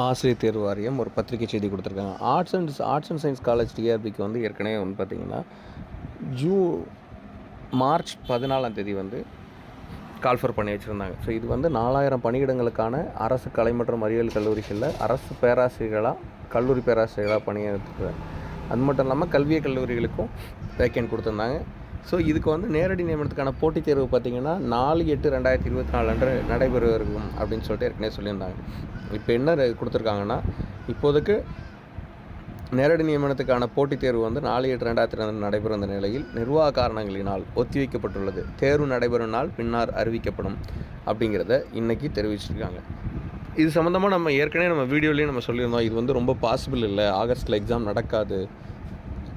ஆசிரியர் தேர்வு வாரியம் ஒரு பத்திரிகை செய்தி கொடுத்துருக்காங்க. Arts and arts and science college டிஆர்பிக்கு வந்து ஏற்கனவே வந்து பார்த்திங்கன்னா ஜூ மார்ச் பதினாலாம் தேதி வந்து கால்ஃபர் பண்ணி வச்சுருந்தாங்க. ஸோ இது வந்து நாலாயிரம் பணியிடங்களுக்கான அரசு கலை மற்றும் அறிவியல் கல்லூரிகளில் அரசு பேராசிரியர்களாக கல்லூரி பேராசிரியர்களாக பணியாற்றுற அது மட்டும் இல்லாமல் கல்விய கல்லூரிகளுக்கும் வேக்கெண்ட் கொடுத்துருந்தாங்க. ஸோ இதுக்கு வந்து நேரடி நியமனத்துக்கான போட்டித் தேர்வு பார்த்திங்கன்னா நாலு எட்டு ரெண்டாயிரத்தி இருபத்தி நாலு அன்று நடைபெற இருக்கும் அப்படின்னு சொல்லிட்டு ஏற்கனவே சொல்லியிருந்தாங்க. இப்போ என்ன கொடுத்துருக்காங்கன்னா இப்போதைக்கு நேரடி நியமனத்துக்கான போட்டித் தேர்வு வந்து நாலு எட்டு ரெண்டாயிரத்தி ரெண்டு நடைபெறும் இந்த நிலையில் நிர்வாக காரணங்களினால் ஒத்திவைக்கப்பட்டுள்ளது. தேர்வு நடைபெறும் நாள் பின்னர் அறிவிக்கப்படும் அப்படிங்கிறத இன்றைக்கி தெரிவிச்சிருக்காங்க. இது சம்மந்தமாக நம்ம ஏற்கனவே நம்ம வீடியோலேயே நம்ம சொல்லியிருந்தோம். இது வந்து ரொம்ப பாசிபிள் இல்லை. ஆகஸ்ட்டில் எக்ஸாம் நடக்காது.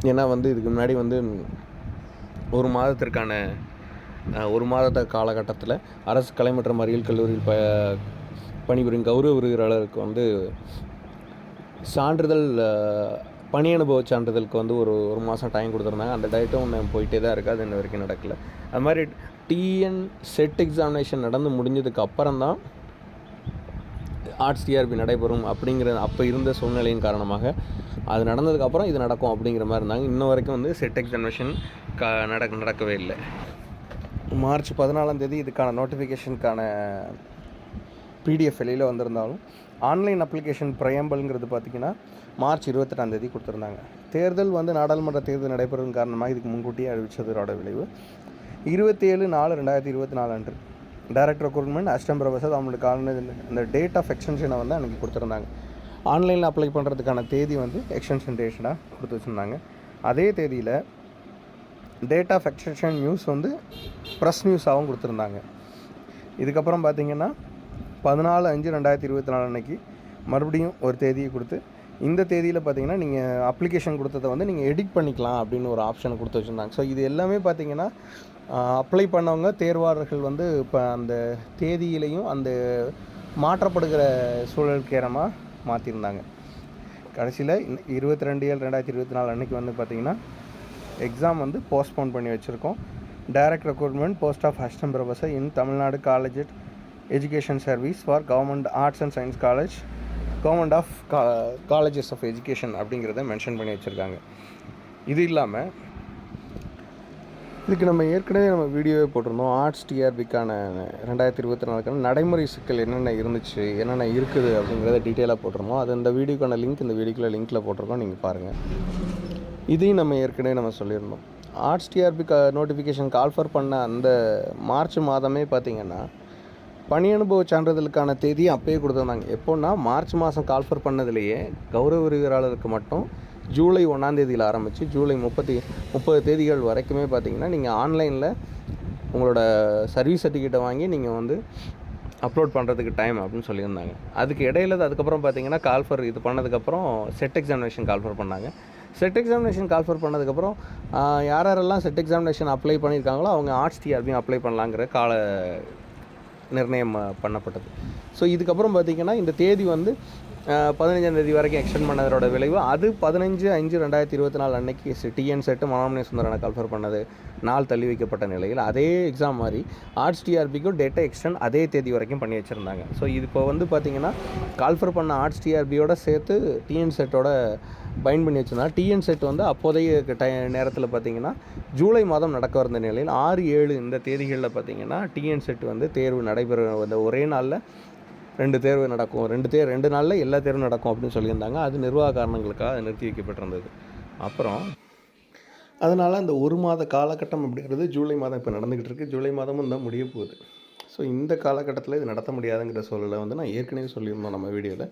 ஏன்னா வந்து இதுக்கு முன்னாடி வந்து ஒரு மாதத்திற்கான ஒரு மாத காலகட்டத்தில் அரசு கலை மற்றும் அறிவியல் கல்லூரியில் ப பணிபுரியும் கௌரவ விருதுகளுக்கு வந்து சான்றிதழ் பணி அனுபவ சான்றிதழுக்கு வந்து ஒரு ஒரு மாதம் டைம் கொடுத்துருந்தாங்க. அந்த டேட்டும் ஒன்று போயிட்டே தான் இருக்குது அது இன்ன வரைக்கும் நடக்கல. அது மாதிரி டிஎன் செட் எக்ஸாமினேஷன் நடந்து முடிஞ்சதுக்கு அப்புறம் தான் ஆர்ட்ஸ் டிஆர்பி நடைபெறும் அப்படிங்கிற அப்போ இருந்த சூழ்நிலையின் காரணமாக அது நடந்ததுக்கப்புறம் இது நடக்கும் அப்படிங்கிற மாதிரி இருந்தாங்க. இன்ன வரைக்கும் வந்து செட் எக்ஸாமினேஷன் க நடக்க நடக்கவே இல்லை. மார்ச் பதினாலாம் தேதி இதுக்கான நோட்டிஃபிகேஷனுக்கான பிடிஎஃப் வெளியில் வந்திருந்தாலும் ஆன்லைன் அப்ளிகேஷன் பிரயம்பல்ங்கிறது பார்த்திங்கன்னா மார்ச் இருபத்தெட்டாந்தேதி கொடுத்துருந்தாங்க. தேர்தல் வந்து நாடாளுமன்ற தேர்தல் நடைபெறும் காரணமாக இதுக்கு முன்கூட்டியே அறிவிச்சதோட விளைவு. இருபத்தி ஏழு நாலு ரெண்டாயிரத்தி இருபத்தி நாலு அன்று டைரக்டர் ரெக்ரூட்மெண்ட் அஸ்டம் ப்ரொஃபஸர் அவங்களுக்கு ஆன்லைன் அந்த டேட் ஆஃப் எக்ஸ்டென்ஷனை வந்து அன்றைக்கி கொடுத்துருந்தாங்க. ஆன்லைனில் அப்ளை பண்ணுறதுக்கான தேதி வந்து எக்ஸ்டென்ஷன் டேஷனாக கொடுத்து வச்சுருந்தாங்க. அதே தேதியில் டேட் ஆஃப் எக்ஸ்டென்ஷன் நியூஸ் வந்து ப்ரெஸ் நியூஸாகவும் கொடுத்துருந்தாங்க. இதுக்கப்புறம் பார்த்தீங்கன்னா பதினாலு அஞ்சு ரெண்டாயிரத்தி இருபத்தி நாலு அன்னைக்கு மறுபடியும் ஒரு தேதியை கொடுத்து இந்த தேதியில் பார்த்தீங்கன்னா நீங்கள் அப்ளிகேஷன் கொடுத்ததை வந்து நீங்கள் எடிட் பண்ணிக்கலாம் அப்படின்னு ஒரு ஆப்ஷன் கொடுத்து வச்சுருந்தாங்க. ஸோ இது எல்லாமே பார்த்தீங்கன்னா அப்ளை பண்ணவங்க தேர்வாளர்கள் வந்து இப்போ அந்த தேதியிலையும் அந்த மாற்றப்படுகிற சூழலுக்கு ஏறமாக மாற்றிருந்தாங்க கடைசியில் இருபத்தி ரெண்டு ஏழு ரெண்டாயிரத்தி இருபத்தி நாலு அன்னைக்கு வந்து பார்த்தீங்கன்னா எக்ஸாம் வந்து போஸ்ட்போன் பண்ணி வச்சுருக்கோம். Direct recruitment post of assistant professor in Tamil Nadu college education service for government arts and science college government of colleges of education அப்படிங்கிறத மென்ஷன் பண்ணி வச்சுருக்காங்க. இது இல்லாமல் இதுக்கு நம்ம ஏற்கனவே நம்ம வீடியோவே போட்டிருந்தோம். ஆர்ட்ஸ் டிஆர்பிக்கான ரெண்டாயிரத்தி இருபத்தி நாலுக்கான நடைமுறை சிக்கல் என்னென்ன இருந்துச்சு என்னென்ன இருக்குது அப்படிங்கிறத டீட்டெயிலாக போட்டிருந்தோம். அது இந்த வீடியோக்கான லிங்க் இந்த வீடியோக்குள்ள லிங்க்கில் போட்டிருக்கோம். நீங்கள் பாருங்கள் இதையும் நம்ம ஏற்கனவே நம்ம சொல்லியிருந்தோம். ஆர்ட்ஸ் டிஆர்பி க நோட்டிஃபிகேஷன் கால்ஃபர் பண்ண அந்த மார்ச் மாதமே பார்த்தீங்கன்னா பணி அனுபவ சான்றிதழுக்கான தேதி அப்பயே கொடுத்துருந்தாங்க. எப்போன்னா மார்ச் மாதம் கால்ஃபர் பண்ணதுலேயே கௌரவ விரிவாளருக்கு மட்டும் ஜூலை ஒன்றாந்தேதியில் ஆரம்பித்து ஜூலை முப்பத்தி முப்பது தேதிகள் வரைக்குமே பார்த்தீங்கன்னா நீங்கள் ஆன்லைனில் உங்களோட சர்வீஸ் சர்டிஃபிகேட்டை வாங்கி நீங்கள் வந்து அப்லோட் பண்ணுறதுக்கு டைம் அப்படின்னு சொல்லியிருந்தாங்க. அதுக்கு இடையில அதுக்கப்புறம் பார்த்தீங்கன்னா கால்ஃபர் இது பண்ணதுக்கப்புறம் செட் எக்ஸாமினேஷன் கால்ஃபர் பண்ணாங்க. செட் எக்ஸாமினேஷன் கால்ஃபர் பண்ணதுக்கப்புறம் யார் யாரெல்லாம் செட் எக்ஸாமினேஷன் அப்ளை பண்ணியிருக்காங்களோ அவங்க ஆர்ட்ஸ் டிஆர்பியும் அப்ளை பண்ணலாங்கிற கால நிர்ணயம் பண்ணப்பட்டது. ஸோ இதுக்கப்புறம் பார்த்தீங்கன்னா இந்த தேதி வந்து பதினஞ்சாம் தேதி வரைக்கும் எக்ஸ்டெண்ட் பண்ணதோட விளைவு அது பதினஞ்சு அஞ்சு ரெண்டாயிரத்தி இருபத்தி நாலு அன்னைக்கு டிஎன் செட்டு மனோமணி சுந்தரனை கால்ஃபர் பண்ணது. நாள் தள்ளி வைக்கப்பட்ட நிலையில் அதே எக்ஸாம் மாதிரி ஆர்ட்ஸ் டிஆர்பிக்கும் டேட்டா எக்ஸ்டெண்ட் அதே தேதி வரைக்கும் பண்ணி வச்சுருந்தாங்க. ஸோ இது இப்போ வந்து பார்த்திங்கன்னா கால்ஃபர் பண்ண ஆர்ட்ஸ் டிஆர்பியோட சேர்த்து டிஎன் செட்டோட பைண்ட் பண்ணி வச்சுருந்தா டிஎன் செட் வந்து அப்போதைய டை நேரத்தில் பார்த்தீங்கன்னா ஜூலை மாதம் நடக்க வந்த நிலையில் ஆறு ஏழு இந்த தேதிகளில் பார்த்தீங்கன்னா டிஎன் செட் வந்து தேர்வு நடைபெற வந்த ஒரே நாளில் ரெண்டு தேர்வு நடக்கும். ரெண்டு தேர் ரெண்டு நாளில் எல்லா தேர்வும் நடக்கும் அப்படின்னு சொல்லியிருந்தாங்க. அது நிர்வாக காரணங்களுக்காக நிறுத்தி வைக்கப்பட்டிருந்தது. அப்புறம் அதனால் அந்த ஒரு மாத காலகட்டம் அப்படிங்கிறது ஜூலை மாதம் இப்போ நடந்துக்கிட்டு இருக்குது ஜூலை மாதமும் தான் முடிய போகுது. ஸோ இந்த காலகட்டத்தில் இது நடத்த முடியாதுங்கிற சூழலை வந்து நான் ஏற்கனவே சொல்லியிருந்தோம் நம்ம வீடியோவில்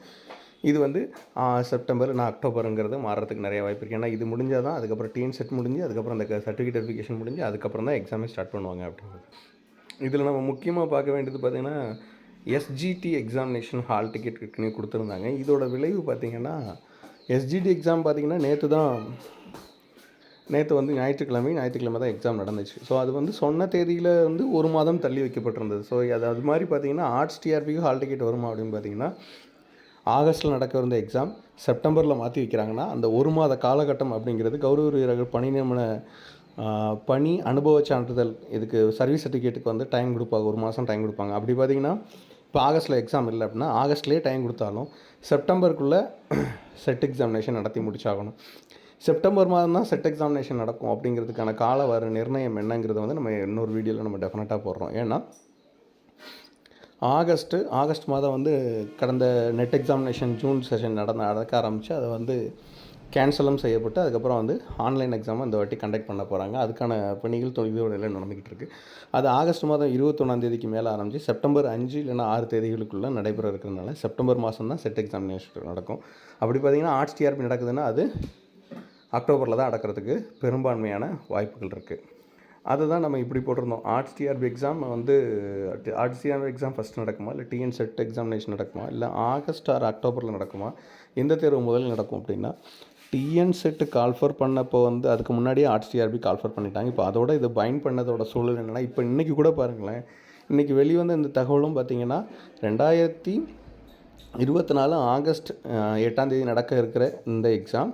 இது வந்து ஆ, செப்டம்பர் நான் அக்டோபருங்கிறது மாறுறதுக்கு நிறைய வாய்ப்பு இருக்குது ஏன்னா இது முடிஞ்சால் தான் அதுக்கப்புறம் டீன் செட் முடிஞ்சு அதுக்கப்புறம் அந்த சர்டிஃபிகேட் வெரிஃபிகேஷன் முடிஞ்சு அதுக்கப்புறம் தான் எக்ஸாமே ஸ்டார்ட் பண்ணுவாங்க அப்படிங்கிறது. இதில் நம்ம முக்கியமாக பார்க்க வேண்டியது பார்த்திங்கன்னா எஸ்ஜிடி எக்ஸாமினேஷன் ஹால் டிக்கெட் இருக்குன்னு கொடுத்துருந்தாங்க. இதோட விளைவு பார்த்திங்கன்னா எஸ்ஜிடி எக்ஸாம் பார்த்திங்கன்னா நேற்று தான் நேற்று வந்து ஞாயிற்றுக்கிழமை ஞாயிற்றுக்கிழமை தான் எக்ஸாம் நடந்துச்சு. ஸோ அது வந்து சொன்ன தேதியில் வந்து ஒரு மாதம் தள்ளி வைக்கப்பட்டிருந்தது. ஸோ அது அது மாதிரி பார்த்தீங்கன்னா ஆர்ட்ஸ் டிஆர்பிக்கு ஹால் டிக்கெட் வருமா அப்படின்னு பார்த்தீங்கன்னா ஆகஸ்ட்டில் நடக்க இருந்த எக்ஸாம் செப்டம்பரில் மாற்றி வைக்கிறாங்கன்னா அந்த ஒரு மாத காலகட்டம் அப்படிங்கிறது கௌரவ வீரர்கள் பணி நியமன பணி அனுபவ சான்றிதழ் இதுக்கு சர்வீஸ் சர்டிஃபிகேட்டுக்கு வந்து டைம் கொடுப்பாங்க. ஒரு மாதம் டைம் கொடுப்பாங்க. அப்படி பார்த்தீங்கன்னா இப்போ ஆகஸ்ட்டில் எக்ஸாம் இல்லை அப்படின்னா ஆகஸ்ட்லேயே டைம் கொடுத்தாலும் செப்டம்பருக்குள்ளே செட் எக்ஸாமினேஷன் நடத்தி முடிச்சாகணும். செப்டம்பர் மாதம் தான் செட் எக்ஸாமினேஷன் நடக்கும் அப்படிங்கிறதுக்கான கால வர நிர்ணயம் என்னங்கிறத வந்து நம்ம இன்னொரு வீடியோவில் நம்ம டெஃபினட்டாக போடுறோம். ஏன்னா ஆகஸ்ட்டு ஆகஸ்ட் மாதம் வந்து கடந்த நெட் எக்ஸாமினேஷன் ஜூன் செஷன் நடந்த நடக்க ஆரம்பித்து அதை வந்து கேன்சலும் செய்யப்பட்டு அதுக்கப்புறம் வந்து ஆன்லைன் எக்ஸாமை இந்த வாட்டி கண்டக்ட் பண்ண போகிறாங்க அதுக்கான பணிகள் தொழில்துறையில் நடந்துக்கிட்டு இருக்குது அது ஆகஸ்ட் மாதம் இருபத்தொன்னாந்தேதிக்கு மேலே ஆரம்பித்து செப்டம்பர் அஞ்சு இல்லைன்னா ஆறு தேதிகளுக்குள்ளே நடைபெற இருக்கிறதுனால செப்டம்பர் மாதம் தான் செட் எக்ஸாமினேஷன் நடக்கும். அப்படி பார்த்திங்கன்னா ஆர்ட்ஸ் டிஆர்பி நடக்குதுன்னா அது அக்டோபரில் தான் நடக்கிறதுக்கு பெரும்பான்மையான வாய்ப்புகள் இருக்குது அதுதான் நம்ம இப்படி போட்டிருந்தோம். ஆர்ட்ஸ் டிஆர்பி எக்ஸாம் வந்து ஆர்ட்ஸ் டிஆர்பி எக்ஸாம் ஃபஸ்ட் நடக்குமா? இல்லை டிஎன் செட் எக்ஸாமினேஷன் நடக்குமா? இல்லை ஆகஸ்ட் ஆர் அக்டோபரில் நடக்குமா? எந்த தேர்வு முதலில் நடக்கும் அப்படின்னா டிஎன் செட்டு கால்ஃபர் பண்ணப்போ வந்து அதுக்கு முன்னாடியே ஆர்சிஆர்பி கால்ஃபர் பண்ணிட்டாங்க. இப்போ அதோட இது பைண்ட் பண்ணதோட சூழல் என்னென்னா இப்போ இன்றைக்கி கூட பாருங்களேன். இன்றைக்கி வெளிவந்த இந்த தகவலும் பார்த்திங்கன்னா ரெண்டாயிரத்தி இருபத்தி நாலு ஆகஸ்ட் எட்டாம் தேதி நடக்க இருக்கிற இந்த எக்ஸாம்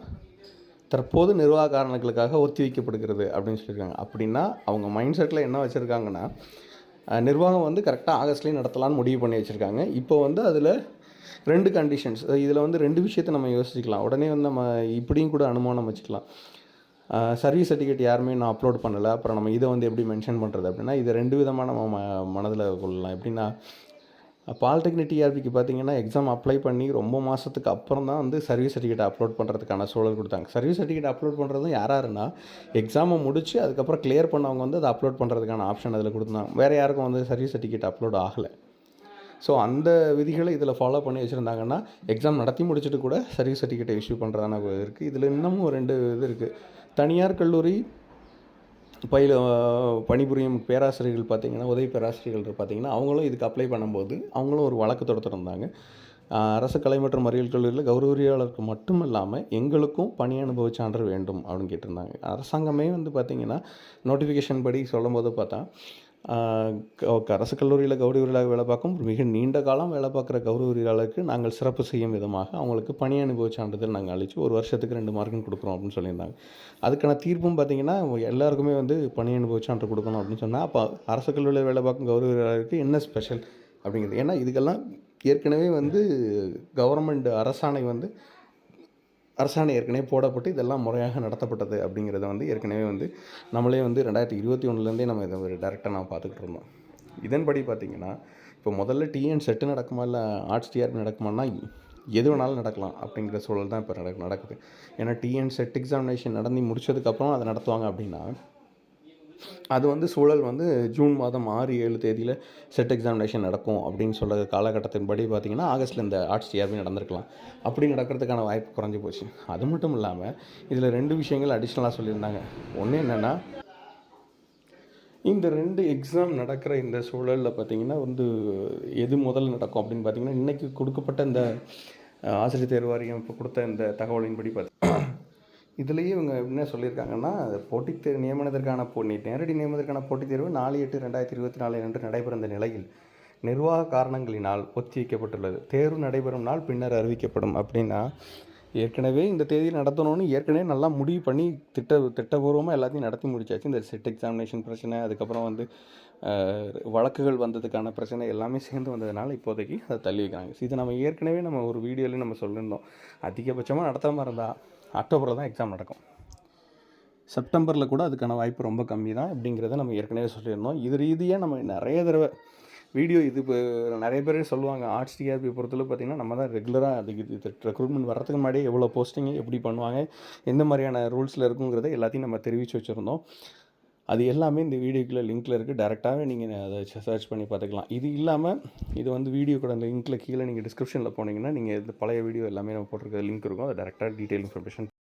தற்போது நிர்வாக காரணங்களுக்காக ஒத்தி வைக்கப்படுகிறது அப்படின்னு சொல்லியிருக்காங்க. அப்படின்னா அவங்க மைண்ட் செட்டில் என்ன வச்சுருக்காங்கன்னா நிர்வாகம் வந்து கரெக்டாக ஆகஸ்ட்லேயும் நடத்தலாம்னு முடிவு பண்ணி வச்சுருக்காங்க. இப்போ வந்து அதில் ரெண்டு கண்டிஷன்ஸ் இதில் வந்து ரெண்டு விஷயத்தை நம்ம யோசிக்கலாம் உடனே வந்து நம்ம இப்படியும் கூட அனுமானம் வச்சுக்கலாம். சர்வீஸ் சர்டிஃபிகேட் யாருமே நான் அப்லோட் பண்ணலை. அப்புறம் நம்ம இதை வந்து எப்படி மென்ஷன் பண்ணுறது அப்படின்னா இதை ரெண்டு விதமாக நம்ம ம மனதில் கொள்ளலாம். எப்படின்னா பாலிடெக்னிக் டிஆர்பிக்கு பார்த்தீங்கன்னா எக்ஸாம் அப்ளை பண்ணி ரொம்ப மாதத்துக்கு அப்புறம் தான் வந்து சர்வீஸ் சர்டிஃபிகேட் அப்லோட் பண்ணுறதுக்கான சூழல் கொடுத்தாங்க. சர்வீஸ் சர்டிஃபிகேட் அப்லோட் பண்ணுறதும் யாராருன்னா யாருன்னா எக்ஸாமை முடிச்சு அதுக்கப்புறம் கிளியர் பண்ணவங்க வந்து அதை அப்லோட் பண்ணுறதுக்கான ஆப்ஷன் அதில் கொடுத்தாங்க வேறு யாருக்கும் வந்து சர்வீஸ் சர்டிஃபிகேட் அப்லோட் ஆகலை. ஸோ அந்த விதிகளை இதில் ஃபாலோ பண்ணி வச்சுருந்தாங்கன்னா எக்ஸாம் நடத்தி முடிச்சுட்டு கூட சர்வீஸ் சர்டிஃபிகேட்டை இஷ்யூ பண்ணுறதான இருக்குது இதில் இன்னமும் ரெண்டு இது இருக்குது தனியார் கல்லூரி பயில பணிபுரியும் பேராசிரியர்கள் பார்த்திங்கன்னா உதவி பேராசிரியர்கள் பார்த்திங்கன்னா அவங்களும் இதுக்கு அப்ளை பண்ணும்போது அவங்களும் ஒரு வழக்கு தொடுத்துருந்தாங்க அரசு கலை மற்றும் அறிவியல் கல்லூரியில் கௌரவியாளருக்கு மட்டும் இல்லாமல் எங்களுக்கும் பணி அனுபவ சான்று வேண்டும் அப்படின்னு கேட்டிருந்தாங்க. அரசாங்கமே வந்து பார்த்திங்கன்னா நோட்டிஃபிகேஷன் படி சொல்லும்போது பார்த்தா அரசு கல்லூரியில் கௌரவியலாக வேலை பார்க்கும் மிக நீண்ட காலம் வேலை பார்க்குற கௌரவியாளருக்கு நாங்கள் சிறப்பு செய்யும் விதமாக அவங்களுக்கு பணி அனுபவ சான்றிதழ் நாங்கள் அளித்து ஒரு வருஷத்துக்கு ரெண்டு மார்க்கும் கொடுக்குறோம் அப்படின்னு சொல்லியிருந்தாங்க. அதுக்கான தீர்ப்பும் பார்த்தீங்கன்னா எல்லாருக்குமே வந்து பணி அனுபவ சான்று கொடுக்கணும் அப்படின்னு சொன்னால் அப்போ அரசு கல்லூரியில் வேலை பார்க்கும் கௌரவியாளருக்கு என்ன ஸ்பெஷல் அப்படிங்கிறது? ஏன்னா இதுக்கெல்லாம் ஏற்கனவே வந்து கவர்மெண்ட் அரசாணை வந்து அரசாணை ஏற்கனவே போடப்பட்டு இதெல்லாம் முறையாக நடத்தப்பட்டது அப்படிங்கிறத வந்து ஏற்கனவே வந்து நம்மளே வந்து ரெண்டாயிரத்தி இருபத்தி ஒன்றுலேருந்தே நம்ம இதை ஒரு டேரெக்டாக நம்ம பார்த்துக்கிட்டு இருந்தோம். இதன்படி பார்த்திங்கன்னா இப்போ முதல்ல டிஎன் செட்டு நடக்குமா இல்லை ஆர்ட்ஸ் டிஆர்பி நடக்குமான்னா எது வேணாலும் நடக்கலாம் அப்படிங்கிற சூழல் தான் இப்போ நடக்கு நடக்குது. ஏன்னா டிஎன் செட் எக்ஸாமினேஷன் நடந்து முடிச்சதுக்கப்புறம் அதை நடத்துவாங்க அப்படின்னா அது வந்து சூழல் வந்து ஜூன் மாதம் ஆறு ஏழு தேதியில் செட் எக்ஸாமினேஷன் நடக்கும் அப்படின்னு சொல்கிற காலகட்டத்தின்படி பார்த்தீங்கன்னா ஆகஸ்ட்டில் இந்த ஆர்ட்ஸ் டிஆர்பி நடந்திருக்கலாம். அப்படி நடக்கிறதுக்கான வாய்ப்பு குறைஞ்சி போச்சு. அது மட்டும் இல்லாமல் இதில் ரெண்டு விஷயங்கள் அடிஷ்னலாக சொல்லியிருந்தாங்க. ஒன்று என்னென்னா இந்த ரெண்டு எக்ஸாம் நடக்கிற இந்த சூழலில் பார்த்தீங்கன்னா வந்து எது முதல்ல நடக்கும் அப்படின்னு பார்த்தீங்கன்னா இன்றைக்கி கொடுக்கப்பட்ட இந்த ஆசிரியர் தேர்வாரியம் இப்போ கொடுத்த இந்த தகவலின்படி பார்த்திங்கன்னா இதுலேயே இவங்க என்ன சொல்லியிருக்காங்கன்னா போட்டித் தேர்வு நியமனத்திற்கான போ நேரடி நியமனத்திற்கான போட்டித் தேர்வு நாலு எட்டு ரெண்டாயிரத்தி இருபத்தி நாலு அன்று நடைபெறந்த நிலையில் நிர்வாக காரணங்களினால் ஒத்திவைக்கப்பட்டுள்ளது. தேர்வு நடைபெறும் நாள் பின்னர் அறிவிக்கப்படும் அப்படின்னா ஏற்கனவே இந்த தேதியில் நடத்தணும்னு ஏற்கனவே நல்லா முடிவு பண்ணி திட்ட திட்டபூர்வமாக எல்லாத்தையும் நடத்தி முடிச்சாச்சு. இந்த செட் எக்ஸாமினேஷன் பிரச்சனை அதுக்கப்புறம் வந்து வழக்குகள் வந்ததுக்கான பிரச்சனை எல்லாமே சேர்ந்து வந்ததுனால இப்போதைக்கு அதை தள்ளி வைக்கிறாங்க. இது நம்ம ஏற்கனவே நம்ம ஒரு வீடியோலேயும் நம்ம சொல்லியிருந்தோம். அதிகபட்சமாக நடத்தாமல் இருந்தால் அக்டோபரில் தான் எக்ஸாம் நடக்கும். செப்டம்பரில் கூட அதுக்கான வாய்ப்பு ரொம்ப கம்மி தான் அப்படிங்கிறத நம்ம ஏற்கனவே சொல்லியிருந்தோம். இது ரீதியாக நம்ம நிறைய தடவை வீடியோ இது இப்போ நிறைய பேரே சொல்லுவாங்க. ஆர்ட்ஸ் டிஆர்பி பொறுத்தளவு பார்த்திங்கன்னா நம்ம தான் ரெகுலராக அதுக்கு இது ரெக்ரூட்மெண்ட் வரதுக்கு முன்னாடியே எவ்வளோ போஸ்டிங்கு எப்படி பண்ணுவாங்க எந்த மாதிரியான ரூல்ஸில் இருக்குங்கிறத எல்லாத்தையும் நம்ம தெரிவித்து வச்சுருந்தோம். அது எல்லாமே இந்த வீடியோக்குள்ளே லிங்க்கில் இருக்குது டேரெக்டாகவே நீங்கள் அதை சர்ச் பண்ணி பார்த்துக்கலாம். இது இல்லாமல் இது வந்து வீடியோ கூட அந்த லிங்க்கில் கீழே நீங்கள் டிஸ்கிரிப்ஷனில் போனீங்கன்னா நீங்கள் இந்த பழைய வீடியோ எல்லாமே நம்ம போட்டிருக்க லிங்க் இருக்கும். அதை டேரெக்டாக டீட்டெயில் இன்ஃபர்மேஷன்